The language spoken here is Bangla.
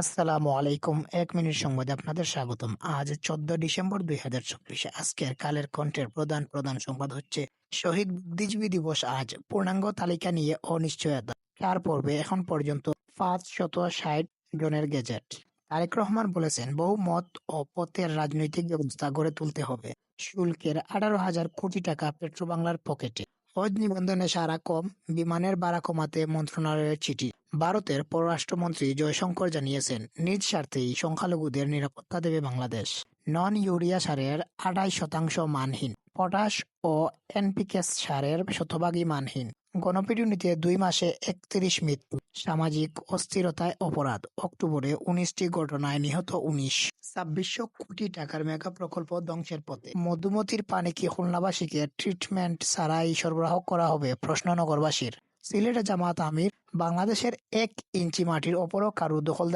আসসালামু আলাইকুম। এক মিনিট সংবাদে আপনাদের স্বাগতম। আজ চোদ্দ ডিসেম্বর দুই হাজার চব্বিশে। আজকের কালের কণ্ঠের প্রধান প্রধান সংবাদ হচ্ছে, শহীদ বুদ্ধিজীবী দিবস আজ। পূর্ণাঙ্গ তালিকা নিয়ে অনিশ্চয়তা। চার পর্বে এখন পর্যন্ত পাঁচ শত ষাট জনের গেজেট। তারেক রহমান বলেছেন, বহু মত ও পথের রাজনৈতিক ব্যবস্থা গড়ে তুলতে হবে। শুল্কের আঠারো হাজার কোটি টাকা পেট্রোবাংলার পকেটে। হজ নিবন্ধনে সারা কম, বিমানের ভাড়া কমাতে মন্ত্রণালয়ের চিঠি। ভারতের পররাষ্ট্রমন্ত্রী জয়শঙ্কর জানিয়েছেন, নিজ স্বার্থেই সংখ্যালঘুদের নিরাপত্তা দেবে বাংলাদেশ। নন ইউরিয়া সারের আড়াই শতাংশ মানহীন, পটাশ ও এনপিকে সারের শতভাগই মানহীন। গণপিটুনিতে দুই মাসে একত্রিশ মৃত্যু, সামাজিক অস্থিরতায় অপরাধ, অক্টোবরে উনিশটি ঘটনায় নিহত উনিশ। ছাব্বিশশো কোটি টাকার মেগা প্রকল্প ধ্বংসের পথে। মধুমতির পানি কি খুলনাবাসীকে ট্রিটমেন্ট ছাড়াই সরবরাহ করা হবে প্রশ্ন নগরবাসীর সিলেট জামাত আমির বাংলাদেশের এক ইঞ্চি মাটির ওপরও কারু দখলদারি